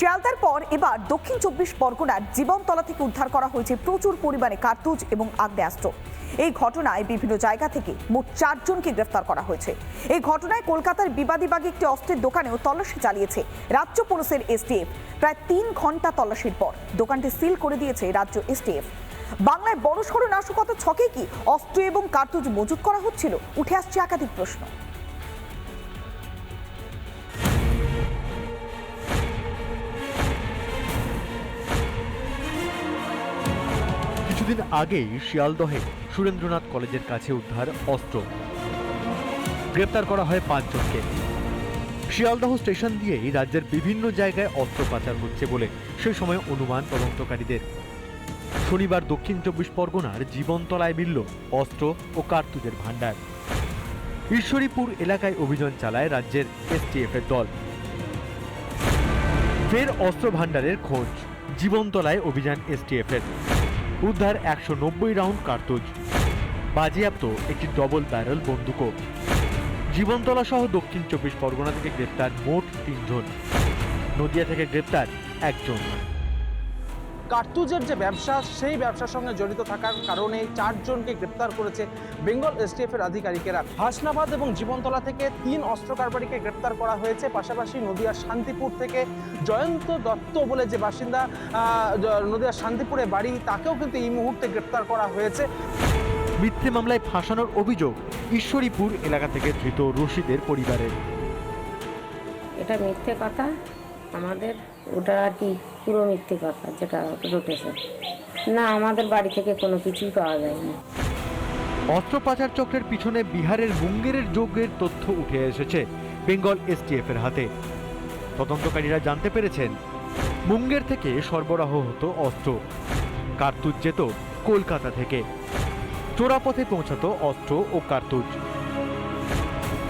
শিয়ালদার পর এবার দক্ষিণ চব্বিশ পরগনার জীবনতলা থেকে উদ্ধার করা হয়েছে প্রচুর পরিমাণে কার্তুজ এবং আগ্নেয়াস্ত্র। এই ঘটনায় বিভিন্ন জায়গা থেকে মোট চারজনকে গ্রেফতার করা হয়েছে। এই ঘটনায় কলকাতার বিবাদীবাগে একটি অস্ত্রের দোকানেও তল্লাশি চালিয়েছে রাজ্য পুলিশের এসটিএফ। প্রায় তিন ঘণ্টা তল্লাশির পর দোকানটি সিল করে দিয়েছে রাজ্য এসটিএফ। বাংলায় বড়সড় নাশকতা ছকে কি অস্ত্র এবং কার্তুজ মজুত করা হচ্ছিল? উঠে আসছে একাধিক প্রশ্ন। কিছুদিন আগেই শিয়ালদহে সুরেন্দ্রনাথ কলেজের কাছে উদ্ধার অস্ত্র। গ্রেপ্তার করা হয় পাঁচজনকে। শিয়ালদহ স্টেশন দিয়েই রাজ্যের বিভিন্ন জায়গায় অস্ত্র পাচার হচ্ছে বলে সেই সময় অনুমান তদন্তকারীদের। শনিবার দক্ষিণ চব্বিশ পরগনার জীবনতলায় মিলল অস্ত্র ও কার্তুজের ভাণ্ডার। ঈশ্বরীপুর এলাকায় অভিযান চালায় রাজ্যের এসটিএফ এর দল। ফের অস্ত্র ভাণ্ডারের খোঁজ। জীবনতলায় অভিযান এসটিএফ এর উদ্ধার একশো নব্বই রাউন্ড কার্তুজ। বাজেয়াপ্ত একটি ডবল ব্যারেল বন্দুকও। জীবনতলা সহ দক্ষিণ চব্বিশ পরগনা থেকে গ্রেপ্তার মোট তিনজন। নদিয়া থেকে গ্রেপ্তার একজন। কার্তুজের যে ব্যবসা সেই ব্যবসার সঙ্গে জড়িত থাকার কারণে চারজনকে গ্রেপ্তার করেছে বেঙ্গল এসটিএফ এর আধিকারিকেরা। হাসনাবাদ এবং জীবনতলা থেকে তিন অস্ত্র কারবারিকে গ্রেপ্তার করা হয়েছে। পাশাপাশি নদিয়ার শান্তিপুর থেকে জয়ন্ত দত্ত বলে যে বাসিন্দা নদিয়ার শান্তিপুরে বাড়ি তাকেও কিন্তু এই মুহূর্তে গ্রেপ্তার করা হয়েছে। মিথ্যে মামলায় ফাঁসানোর অভিযোগ ঈশ্বরীপুর এলাকা থেকে ধৃত রশিদের পরিবারের। এটা মিথ্যে কথা। আমাদের ওটা আর কি পুরো মিথ্যে কথা যেটা রটেছে না, আমাদের বাড়ি থেকে কোনো কিছুই পাওয়া যায়নি। অস্ত্র পাচার চক্রের পিছনে বিহারের মুঙ্গেরের যোগের তথ্য উঠে এসেছে বেঙ্গল এসটিএফ এর হাতে। তদন্তকারীরা জানতে পেরেছেন, মুঙ্গের থেকে সরবরাহ হতো অস্ত্র কার্তুজ যেত কলকাতা থেকে। চোরাপথে পৌঁছাতো অস্ত্র ও কার্তুজ।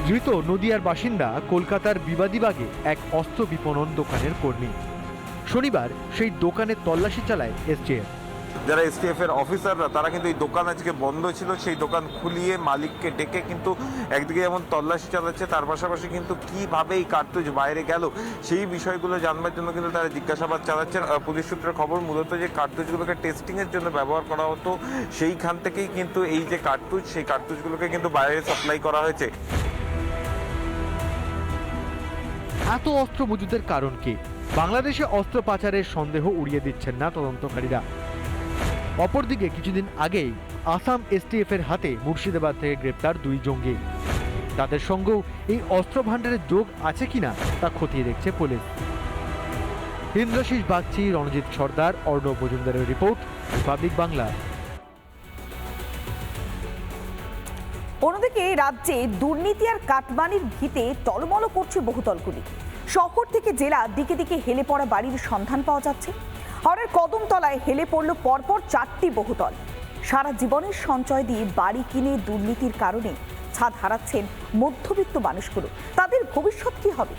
ধৃত নদিয়ার বাসিন্দা কলকাতার বিবাদীবাগে এক অস্ত্র বিপণন দোকানের কর্মী। শনিবার সেই দোকানে তল্লাশি চালায় এসটিএফ যারা এসটিএফ এর অফিসাররা, তারা কিন্তু এই দোকান আজকে বন্ধ ছিল, সেই দোকান খুলিয়ে মালিককে ডেকে কিন্তু একদিকে যেমন তল্লাশি চালাচ্ছে, তার পাশাপাশি কিন্তু কীভাবে এই কার্তুজ বাইরে গেল, সেই বিষয়গুলো জানবার জন্য কিন্তু তারা জিজ্ঞাসাবাদ চালাচ্ছেন। পুলিশ সূত্রের খবর, মূলত যে কার্তুজগুলোকে টেস্টিং এর জন্য ব্যবহার করা হতো, সেইখান থেকেই কিন্তু এই যে কার্তুজ, সেই কার্তুজগুলোকে কিন্তু বাইরে সাপ্লাই করা হয়েছে। এত অস্ত্র মজুদের কারণ কি? বাংলাদেশে অস্ত্র পাচারের সন্দেহ উড়িয়ে দিচ্ছেন না তদন্তকারীরা। অপরদিকে কিছুদিন আগেই আসাম এসটিএফ এর হাতে মুর্শিদাবাদ থেকে গ্রেপ্তার দুই জঙ্গি। তাদের সঙ্গেও এই অস্ত্র ভাণ্ডারের যোগ আছে কিনা তা খতিয়ে দেখছে পুলিশ। ইন্দ্রশীষ বাগচি, রণজিৎ সর্দার, অর্ণব মজুমদারের রিপোর্ট, রিপাবলিক বাংলা। অন্যদিকে রাজ্যে দুর্নীতি আর কাটমানির ভিতে টলমল করছে বহুতলগুলি শহর থেকে জেলা দিকে দিকে হেলে পড়া বাড়ির সন্ধান পাওয়া যাচ্ছে। হরের কদমতলায় হেলে পড়ল পরপর চারটি বহুতল। সারা জীবনের সঞ্চয় দিয়ে বাড়ি কিনে দুর্নীতির কারণে ছাদ হারাচ্ছেন মধ্যবিত্ত মানুষগুলো। তাদের ভবিষ্যৎ কি হবে?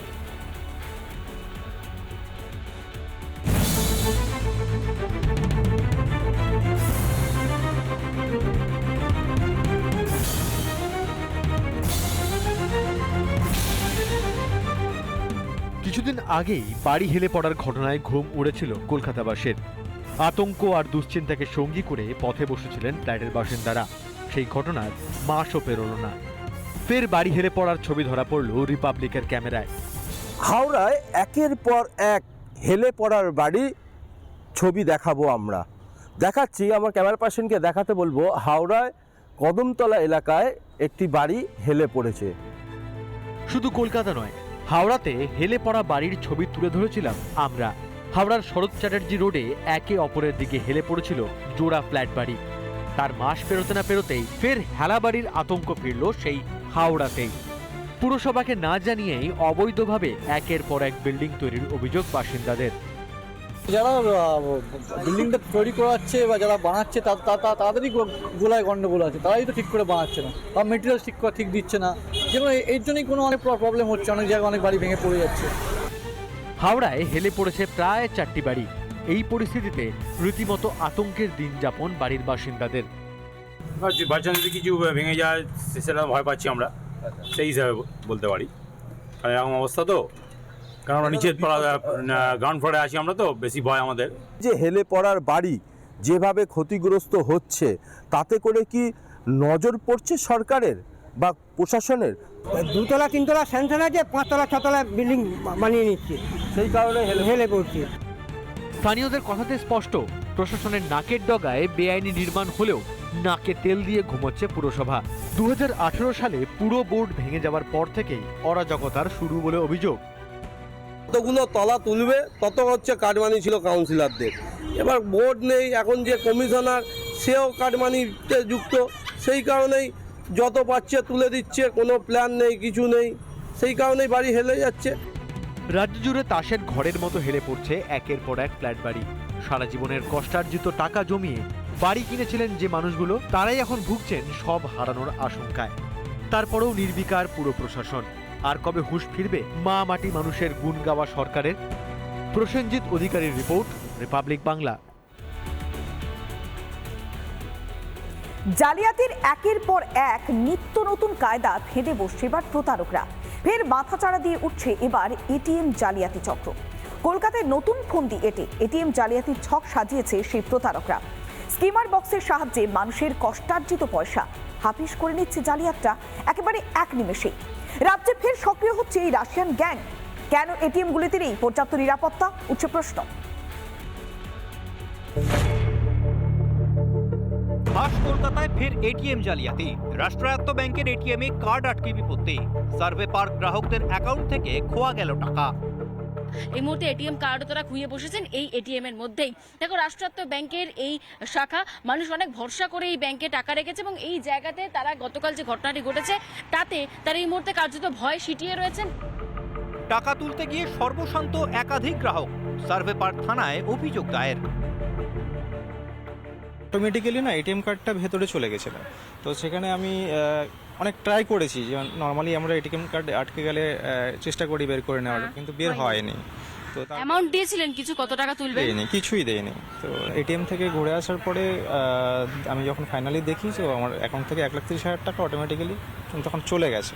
আগেই বাড়ি হেলে পড়ার ঘটনায় ঘুম উড়েছিল কলকাতাবাসীর। আতঙ্ক আর দুশ্চিন্তাকে সঙ্গী করে পথে বসেছিলেন ফ্ল্যাটের বাসিন্দারা। সেই ঘটনার মাসও পেরোল না। ফের বাড়ি হেলে পড়ার ছবি ধরা পড়ল রিপাবলিকের ক্যামেরায়। হাওড়ায় একের পর এক হেলে পড়ার বাড়ি ছবি দেখাবো আমরা। দেখাচ্ছি আমার ক্যামেরা পার্সনকে দেখাতে বলব হাওড়ায় কদমতলা এলাকায় একটি বাড়ি হেলে পড়েছে। শুধু কলকাতা নয় হাওড়াতে হেলে পড়া বাড়ির ছবি তুলে ধরেছিলাম আমরা। হাওড়ার শরৎ চ্যাটার্জি রোডে একে অপরের দিকে হেলে পড়েছিল জোড়া ফ্ল্যাট বাড়ি। তার মাস পেরোতে না পেরোতেই ফের হেলা বাড়ির আতঙ্ক ফিরল সেই হাওড়াতেই। পুরসভাকে না জানিয়েই অবৈধভাবে একের পর এক বিল্ডিং তৈরির অভিযোগ বাসিন্দাদের। যারা বিল্ডিংটা তৈরি করাচ্ছে বা যারা বানাচ্ছে তা- তা- তা- তাদেরই গোলায় গন্ডগোল আছে। তারাই তো ঠিক করে বানাচ্ছে না। বা মেটেরিয়াল ঠিক করে ঠিক দিচ্ছে না। যেমন এর জন্যই কোনো অনেক প্রবলেম হচ্ছে। অনেক জায়গায় অনেক বাড়ি ভেঙে পড়ে যাচ্ছে। হাওড়ায় হেলে পড়েছে প্রায় চারটি বাড়ি। এই পরিস্থিতিতে রীতিমতো আতঙ্কের দিন যাপন বাড়ির বাসিন্দাদের। বাচ্চা যদি কিছু ভেঙে যায় সেটা ভয় পাচ্ছি আমরা। সেই হিসাবে বলতে পারি। কারণ এরকম অবস্থা তো। কারণ আমরা নিচের গ্রাউন্ড ফ্লোরে আছি আমরা তো বেশি ভয় আমাদের। যে হেলে পড়ার বাড়ি যেভাবে ক্ষতিগ্রস্ত হচ্ছে তাতে করে কি নজর পড়ছে সরকারের বা প্রশাসনের? দুতলা তিনতলা স্যাংশন আছে পাঁচতলা ছতলা বিল্ডিং বানিয়ে নিচ্ছে। সেই কারণে হেলে হেলে পড়ছে। স্থানীয়দের কথাতে স্পষ্ট প্রশাসনের নাকের ডগায় বেআইনি নির্মাণ হলেও নাকে তেল দিয়ে ঘুমোচ্ছে পুরসভা। দু হাজার আঠারো সালে পুরো বোর্ড ভেঙে যাওয়ার পর থেকেই অরাজকতার শুরু বলে অভিযোগ। যতগুলো তলা তুলবে, তত হচ্ছে কাটমানি ছিল কাউন্সিলরদের। এবার বোর্ড নেই, এখন যে কমিশনার, সেও কাটমানিতে যুক্ত। সেই কারণেই যত পাচ্ছে তুলে দিচ্ছে, কোনো প্ল্যান নেই, কিছু নেই। সেই কারণেই বাড়ি হেলে যাচ্ছে। রাজ্য জুড়ে তাসের ঘরের মতো হেলে পড়ছে একের পর এক ফ্ল্যাট বাড়ি। সারা জীবনের কষ্টার্জিত টাকা জমিয়ে বাড়ি কিনেছিলেন যে মানুষগুলো, তারাই এখন ভুগছেন সব হারানোর আশঙ্কায়। তারপরেও নির্বিকার পুরো প্রশাসন। আর কবে হুশ ফিরবে মা মাটি মানুষের গুণ গাওয়া সরকারের? প্রসেনজিৎ অধিকারীর রিপোর্ট, রিপাবলিক বাংলা। জালিয়াতির একের পর এক নিত্য নতুন কায়দা ফেঁদে বসছে এবার প্রতারকরা। ফের মাথাচাড়া দিয়ে উঠছে এবার এটিএম জালিয়াতি চক্র। কলকাতায় নতুন ফন্দি এটি এটিএম জালিয়াতির ছক সাজিয়েছে সেই প্রতারকরা। স্কিমার বক্সের সাহায্যে মানুষের কষ্টার্জিত পয়সা হাফিস করে নিচ্ছে জালিয়াতটা একেবারে এক নিমেষেই রাজ্যে ফের সক্রিয় হচ্ছে এই রাশিয়ান গ্যাং। কেন এটিএমগুলিতে নেই পর্যাপ্ত নিরাপত্তা? উঠছে প্রশ্ন। আজ কলকাতায় ফের এটিএম জালিয়াতি। রাষ্ট্রায়ত্ত ব্যাংকের এটিএমে কার্ড আটকে বিপত্তি। সার্ভে পার্ক গ্রাহকদের অ্যাকাউন্ট থেকে খোয়া গেল টাকা। এই মুহূর্তে এটিএম কার্ড তারা খুইয়ে বসেছেন এই এটিএম এর মধ্যেই। দেখো রাষ্ট্রায়ত্ত ব্যাংকের এই শাখা মানুষ অনেক ভরসা করে এই ব্যাংকে টাকা রেখেছে এবং এই জায়গাতে তারা গতকাল যে ঘটনাটি ঘটেছে তাতে তারা এই মুহূর্তে কার্যত ভয় সিটিয়ে রয়েছেন। টাকা তুলতে গিয়ে সর্বশান্ত একাধিক গ্রাহক সার্ভে পার্ক থানায় অভিযোগ দায়ের। অটোমেটিক্যালি না এটিএম কার্ডটা ভেতরে চলে গেছিল। তো সেখানে আমি অনেক ট্রাই করেছি যে নর্মালি আমরা এটিএম কার্ড আটকে গেলে চেষ্টা করি বের করে নেওয়ার কিন্তু বের হয়নি। তো অ্যামাউন্ট দিয়েছিলেন কিছু? কত টাকা তুলবেন? দেয়নি কিছুই দেয়নি তো এটিএম থেকে ঘুরে আসার পরে আমি যখন ফাইনালি দেখি তো আমার অ্যাকাউন্ট থেকে এক লাখ তিরিশ হাজার টাকা অটোমেটিক্যালি তখন চলে গেছে।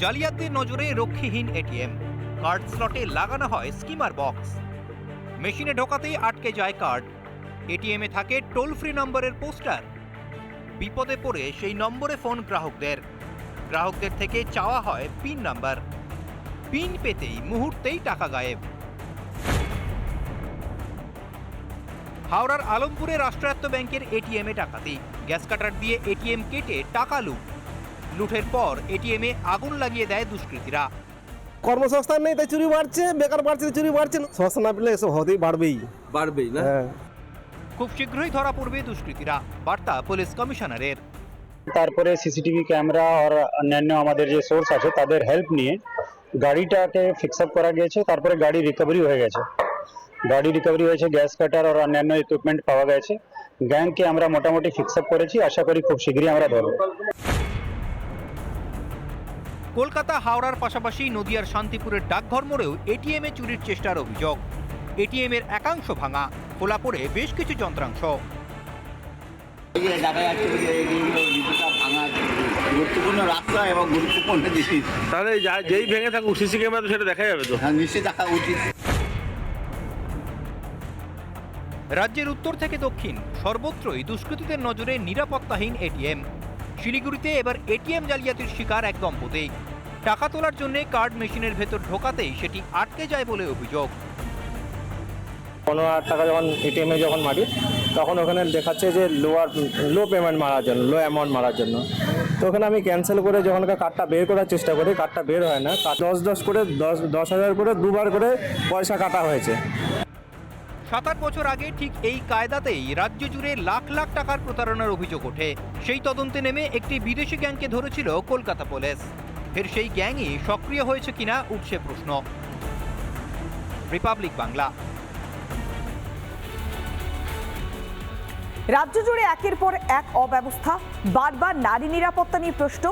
জালিয়াতদের নজরে রক্ষীহীন এটিএম কার্ড স্লটে লাগানো হয় স্কিমার বক্স মেশিনে ঢোকাতেই আটকে যায় কার্ড এটিএমে থাকে টোল ফ্রি নম্বরের পোস্টার বিপদে পড়ে সেই নম্বরে ফোন গ্রাহকদের। গ্রাহকদের থেকে চাওয়া হয় পিন নাম্বার। পিন পেতেই মুহূর্তেই টাকা গায়েব। হাওড়ার আলমপুরে রাষ্ট্রায়ত্ত ব্যাংকের এটিএমে ডাকাতি। গ্যাস কাটার দিয়ে এটিএম কেটে টাকা লুট। লুটের পর এটিএমে আগুন লাগিয়ে দেয় দুষ্কৃতীরা। কর্মসংস্থান নেই তাই চুরি বাড়ছে বেকার বাড়ছে চুরি বাড়ছে। সংস্থা না পেলে এসব হতেই বাড়বেই বাড়বেই না? হ্যাঁ। খুব শীঘ্রই ধরা পড়বে দুষ্কৃতীরা। বার্তা পুলিশ কমিশনারের। তারপরে সিসিটিভি ক্যামেরা আর অন্যান্য আমাদের যে সোর্স আছে তাদের হেল্প নিয়ে গাড়িটাকে ফিক্স আপ করা গিয়েছে তারপরে গাড়ি রিকভারি হয়ে গেছে। গাড়ি রিকভারি হয়েছে গ্যাস কাটার আর অন্যান্য ইকুইপমেন্ট পাওয়া গেছে। গ্যাংকে আমরা মোটামুটি ফিক্স আপ করেছি আশা করি খুব শীঘ্রই আমরা ধরবো। কলকাতা হাওড়ার পাশাপাশি নদিয়ার শান্তিপুরের ডাকঘর মোড়েও এটিএমে চুরির চেষ্টার অভিযোগ। এটিএম এর একাংশ ভাঙা। খোলা পড়ে বেশ কিছু যন্ত্রাংশ। গুরুত্বপূর্ণ রাস্তা এবং গুরুত্বপূর্ণ জিনিস তাহলে যেই ভেঙে থাকুক সিসি ক্যামেরা তো সেটা দেখা যাবে তো। হ্যাঁ নিশ্চয়ই দেখা উচিত। রাজ্যের উত্তর থেকে দক্ষিণ সর্বত্রই দুষ্কৃতীদের নজরে নিরাপত্তাহীন এটিএম। শিলিগুড়িতে এবার এটিএম জালিয়াতির শিকার এক দম্পতি। টাকা তোলার জন্য কার্ড মেশিনের ভেতর ঢোকাতেই সেটি আটকে যায় বলে অভিযোগ। পনেরো হাজার টাকা যখন এটিএমে যখন মারি, তখন ওখানে দেখাচ্ছে যে লোয়ার লো পেমেন্ট মারার জন্য লো অ্যামাউন্ট মারার জন্য। তো ওখানে আমি ক্যান্সেল করে যখন কার্ডটা বের করার চেষ্টা করি কার্ডটা বের হয় না দশ দশ করে, দশ দশ হাজার করে, দুবার করে পয়সা কাটা হয়েছে। সাত আট বছর আগে ঠিক এই কায়দাতেই রাজ্য জুড়ে লাখ লাখ টাকার প্রতারণার অভিযোগ ওঠে। সেই তদন্তে নেমে একটি বিদেশি গ্যাংকে ধরেছিল কলকাতা পুলিশ। ফের সেই গ্যাংই সক্রিয় হয়েছে কিনা উঠছে প্রশ্ন। রিপাবলিক বাংলা। রাজ্য জুড়ে একের পর এক অব্যবস্থা, বারবার নারী নিরাপত্তা নিয়ে প্রশ্ন।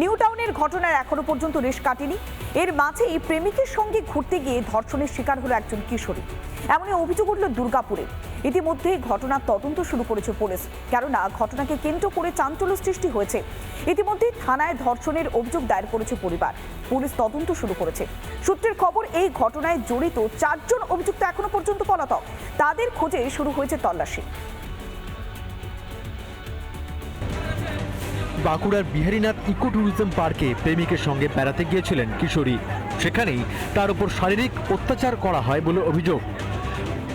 নিউ টাউনের ঘটনার এখনও পর্যন্ত রেশ কাটেনি। এর মাঝেই প্রেমিকের সঙ্গে ঘুরতে গিয়ে ধর্ষণের শিকার হলো একজন কিশোরী। এমনই অভিযোগ উঠল দুর্গাপুরে। ইতিমধ্যেই ঘটনার তদন্ত শুরু করেছে পুলিশ, কেননা ঘটনাকে কেন্দ্র করে চাঞ্চল্য সৃষ্টি হয়েছে। ইতিমধ্যে থানায় ধর্ষণের অভিযোগ দায়ের করেছে পরিবার। পুলিশ তদন্ত শুরু করেছে। সূত্রের খবর, এই ঘটনায় জড়িত চারজন অভিযুক্ত এখনও পর্যন্ত পলাতক। তাদের খোঁজে শুরু হয়েছে তল্লাশি। বাঁকুড়ার বিহারীনাথ ইকো ট্যুরিজম পার্কে প্রেমিকের সঙ্গে বেড়াতে গিয়েছিলেন কিশোরী সেখানেই তার উপর শারীরিক অত্যাচার করা হয় বলে অভিযোগ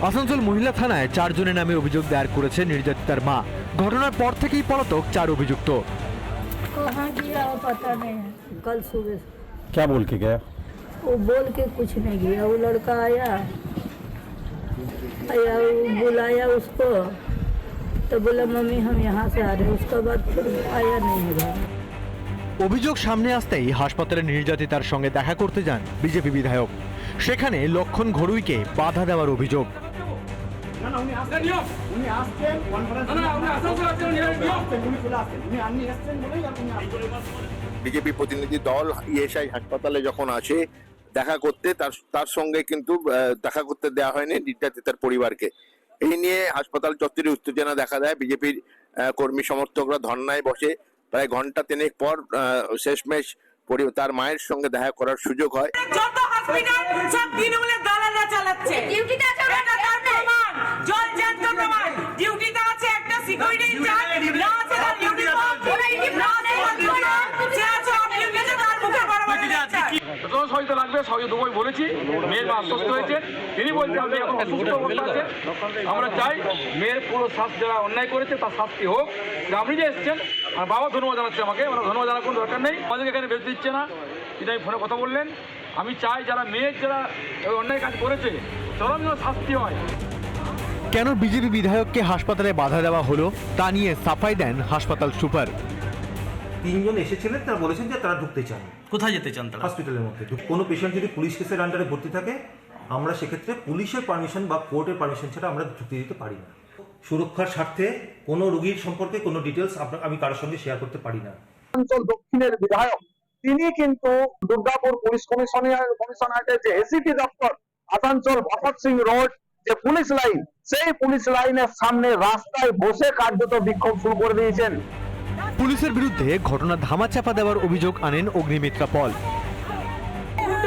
আসানসোল মহিলা থানায় চারজনের নামে অভিযোগ দায়ের করেছে নির্যাতিতার মা ঘটনার পর থেকেই পলাতক চার অভিযুক্ত कहाँ गया वो पता नहीं कल सुबह क्या बोल के गया वो बोल के कुछ नहीं गया वो लड़का आया आया वो बुलाया उसको तो बोला मम्मी हम यहाँ से आ रहे हैं उसके बाद फिर आया नहीं है घर অভিযোগ সামনে আসতেই হাসপাতালে নির্যাতিতার সঙ্গে দেখা করতে যান বিজেপি বিধায়ক সেখানে লক্ষণ ঘড়ুইকে বাধা দেওয়ার অভিযোগ বিজেপি প্রতিনিধি দল ইএসআই হাসপাতালে যখন আসে দেখা করতে তার তার সঙ্গে কিন্তু আহ, দেখা করতে দেওয়া হয়নি নির্যাতিতার পরিবারকে এই নিয়ে হাসপাতাল চত্বরে উত্তেজনা দেখা দেয়। বিজেপির কর্মী সমর্থকরা ধর্নায় বসে। প্রায় ঘণ্টা তিনেক পর আহ, শেষমেশ পরি- তার মায়ের সঙ্গে দেখা করার সুযোগ হয়। যত হসপিটাল সব তৃণমূলের দালালরা চালাচ্ছে। ডিউটিতে আছে এটা তার প্রমাণ জল জ্যান্ত প্রমাণ ডিউটিতে আছে একটা সিকিউরিটি ইনচার্জ না আছে তার ইউনিফর্ম না আছে তার ইউনিফর্ম সে আছে অবলিগেছে তার মুখে বড় বড় লেকচার যত সহায়তা লাগবে সহযোগ দেবই বলেছি মেয়ের মা আশ্বস্ত হয়েছে। তিনি বলছেন আপনি এখন অসুস্থ অবস্থা আছে আমরা চাই মেয়ের পুরো শাস্তি যারা অন্যায় করেছে তার শাস্তি হোক। যে আপনি যে এসছেন আর বাবা ধন্যবাদ জানাচ্ছে আমাকে। আমার ধন্যবাদ জানার কোনো দরকার নেই। আমাদেরকে এখানে বেরোতে দিচ্ছে না। কিন্তু আমি ফোনে কথা বললেন। আমি চাই যারা মেয়ের যারা ওই অন্যায় কাজ করেছে চরম যেন শাস্তি হয়। কেন বিজেপি বিধায়ককে হাসপাতালে বাধা দেওয়া হলো? তা নিয়ে সাফাই দেন হাসপাতাল সুপার। তিনজন এসেছিলেন তারা বলেছেন যে তারা ঢুকতে চান কোথায় যেতে চান তারা? হসপিটালের মধ্যে। কোনো পেশেন্ট যদি পুলিশ কেসের আন্ডারে ভর্তি থাকে আমরা সেক্ষেত্রে পুলিশের পারমিশন বা কোর্টের পারমিশন ছাড়া আমরা ঢুকতে দিতে পারি না। সুরক্ষার স্বার্থে কোনো রোগীর সম্পর্কে কোনো ডিটেলস আমি কারোর সঙ্গে শেয়ার করতে পারি না। অঞ্চল দক্ষিণের বিধায়ক তিনি কিন্তু দুর্গাপুর পুলিশ কমিশনার কমিশনারের যে এসিপি দপ্তর আসানসোল ভগৎ সিং রোড যে পুলিশ লাইন সেই পুলিশ লাইনের সামনে রাস্তায় বসে কার্যত বিক্ষোভ শুরু করে দিয়েছেন। পুলিশের বিরুদ্ধে ঘটনা ধামাচাপা দেওয়ার অভিযোগ আনেন অগ্নিমিত্রা পল।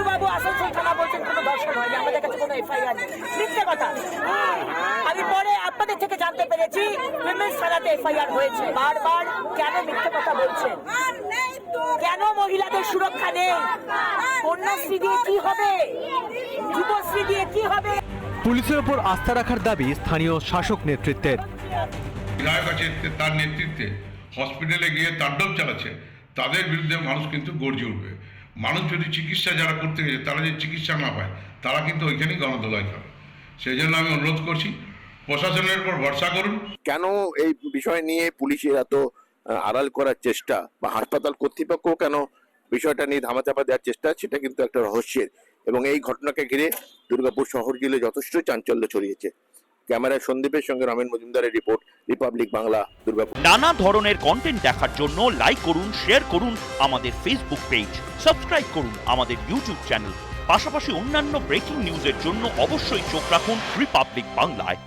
বাবু আসানসোল থানা বলছেন কোনো দর্শন হয়নি আমাদের কাছে কোনো এফআইআর নেই। মিথ্যে কথা। আমি পরে আপনাদের থেকে জানতে পেরেছি উইমেন্স থানাতে এফআইআর হয়েছে। বারবার কেন মিথ্যে কথা বলছেন? কেন মহিলাদের সুরক্ষা নেই? কন্যাশ্রী দিয়ে কি হবে? যুবশ্রী দিয়ে কি হবে? পুলিশের ওপর আস্থা রাখার দাবি স্থানীয় শাসক নেতৃত্বের। বিধায়ক আছে তার নেতৃত্বে হসপিটালে গিয়ে তাণ্ডব চালাচ্ছে, তাদের বিরুদ্ধে মানুষ কিন্তু গর্জে উঠবে। মানুষ যদি চিকিৎসা যারা করতে গেছে, তারা যদি চিকিৎসা না পায়, তারা কিন্তু ওইখানেই গণদোলায় খাবে। সেই জন্য আমি অনুরোধ করছি, প্রশাসনের উপর ভরসা করুন। কেন এই বিষয় নিয়ে পুলিশের এত আড়াল করার চেষ্টা বা হাসপাতাল কর্তৃপক্ষ কেন বিষয়টা নিয়ে ধামাচাপা দেওয়ার চেষ্টা, সেটা কিন্তু একটা রহস্যের। এবং এই ঘটনাকে ঘিরে দুর্গাপুর শহর জুড়ে যথেষ্ট চাঞ্চল্য ছড়িয়েছে। ক্যামেরায় সন্দীপের সঙ্গে রমেন মজুমদারের রিপোর্ট, রিপাবলিক বাংলা, দুর্গাপুর। নানা ধরনের কন্টেন্ট দেখার জন্য লাইক করুন শেয়ার করুন আমাদের ফেসবুক পেজ সাবস্ক্রাইব করুন আমাদের ইউটিউব চ্যানেল পাশাপাশি অন্যান্য ব্রেকিং নিউজের জন্য অবশ্যই চোখ রাখুন রিপাবলিক বাংলায়